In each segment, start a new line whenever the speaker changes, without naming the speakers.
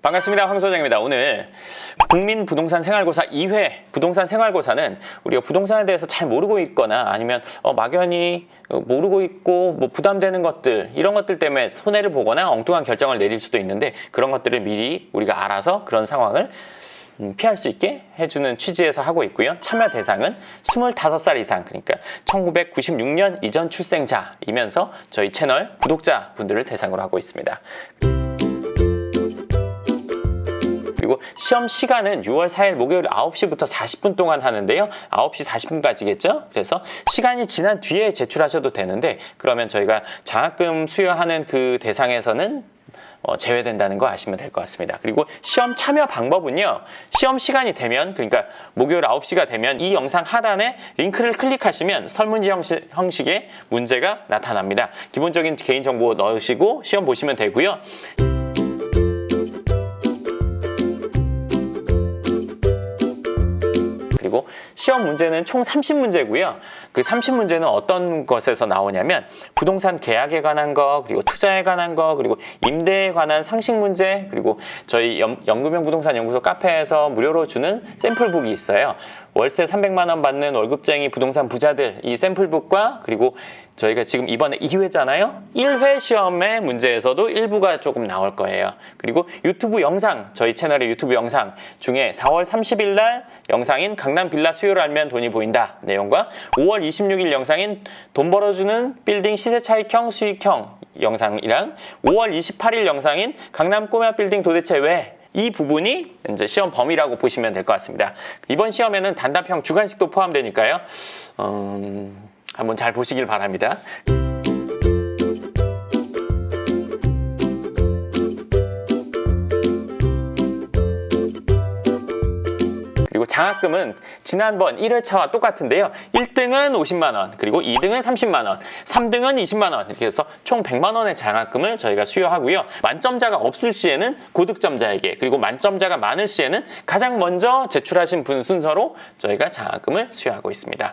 반갑습니다. 황 소장입니다. 오늘 국민 부동산 생활고사 2회 부동산 생활고사는 우리가 부동산에 대해서 잘 모르고 있거나 아니면 어, 막연히 어, 모르고 있고 뭐 부담되는 것들 이런 것들 때문에 손해를 보거나 엉뚱한 결정을 내릴 수도 있는데 그런 것들을 미리 우리가 알아서 그런 상황을 음, 피할 수 있게 해주는 취지에서 하고 있고요. 참여 대상은 25살 이상, 그러니까 1996년 이전 출생자이면서 저희 채널 구독자분들을 대상으로 하고 있습니다. 그리고 시험 시간은 6월 4일 목요일 9시부터 40분 동안 하는데요. 9시 40분까지겠죠? 그래서 시간이 지난 뒤에 제출하셔도 되는데 그러면 저희가 장학금 수여하는 그 대상에서는 어, 제외된다는 거 아시면 될 것 같습니다. 그리고 시험 참여 방법은요. 시험 시간이 되면 그러니까 목요일 9시가 되면 이 영상 하단에 링크를 클릭하시면 설문지 형식, 형식의 문제가 나타납니다. 기본적인 개인정보 넣으시고 시험 보시면 되고요. 그리고 시험 문제는 총 30문제고요. 그 30문제는 어떤 것에서 나오냐면 부동산 계약에 관한 거, 그리고 투자에 관한 거, 그리고 임대에 관한 상식 문제, 그리고 저희 연, 연금형 부동산 연구소 카페에서 무료로 주는 샘플북이 있어요. 월세 300만 원 받는 월급쟁이 부동산 부자들 이 샘플북과 그리고 저희가 지금 이번에 2회잖아요. 1회 시험의 문제에서도 일부가 조금 나올 거예요. 그리고 유튜브 영상, 저희 채널의 유튜브 영상 중에 4월 30일 날 영상인 강남 빌라 수요를 알면 돈이 보인다 내용과 5월 26일 영상인 돈 벌어주는 빌딩 시세 차익형 수익형 영상이랑 5월 28일 영상인 강남 꼬마 빌딩 도대체 왜 이 부분이 이제 시험 범위라고 보시면 될 것 같습니다. 이번 시험에는 단답형 주관식도 포함되니까요. 음, 한번 잘 보시길 바랍니다. 그리고 장학금은 지난번 1회차와 똑같은데요. 1등은 50만 원, 그리고 2등은 30만 원, 3등은 20만 원 이렇게 해서 총 100만 원의 장학금을 저희가 수여하고요. 만점자가 없을 시에는 고득점자에게 그리고 만점자가 많을 시에는 가장 먼저 제출하신 분 순서로 저희가 장학금을 수여하고 있습니다.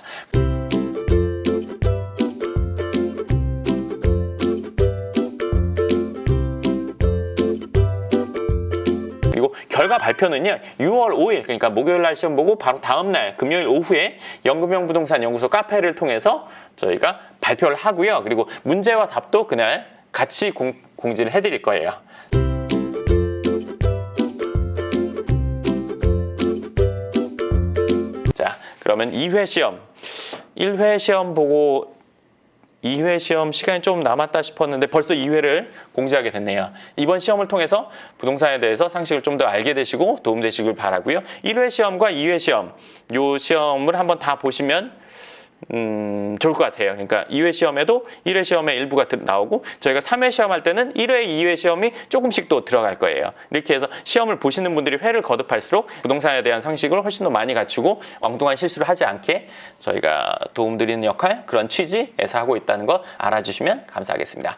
결과 발표는요 6월 5일 그러니까 목요일 날 시험 보고 바로 다음 날 금요일 오후에 연금형 부동산 연구소 카페를 통해서 저희가 발표를 하고요 그리고 문제와 답도 그날 같이 공, 공지를 해드릴 거예요. 자 그러면 2회 시험 1회 시험 보고 2회 시험 시간이 좀 남았다 싶었는데 벌써 2회를 공지하게 됐네요. 이번 시험을 통해서 부동산에 대해서 상식을 좀 더 알게 되시고 도움되시길 바라고요. 1회 시험과 2회 시험, 요 시험을 한번 다 보시면 음, 좋을 것 같아요. 그러니까 2회 시험에도 1회 시험에 일부가 들- 나오고 저희가 3회 시험 할 때는 1회, 2회 시험이 조금씩 또 들어갈 거예요. 이렇게 해서 시험을 보시는 분들이 회를 거듭할수록 부동산에 대한 상식을 훨씬 더 많이 갖추고 엉뚱한 실수를 하지 않게 저희가 도움드리는 역할, 그런 취지에서 하고 있다는 거 알아주시면 감사하겠습니다.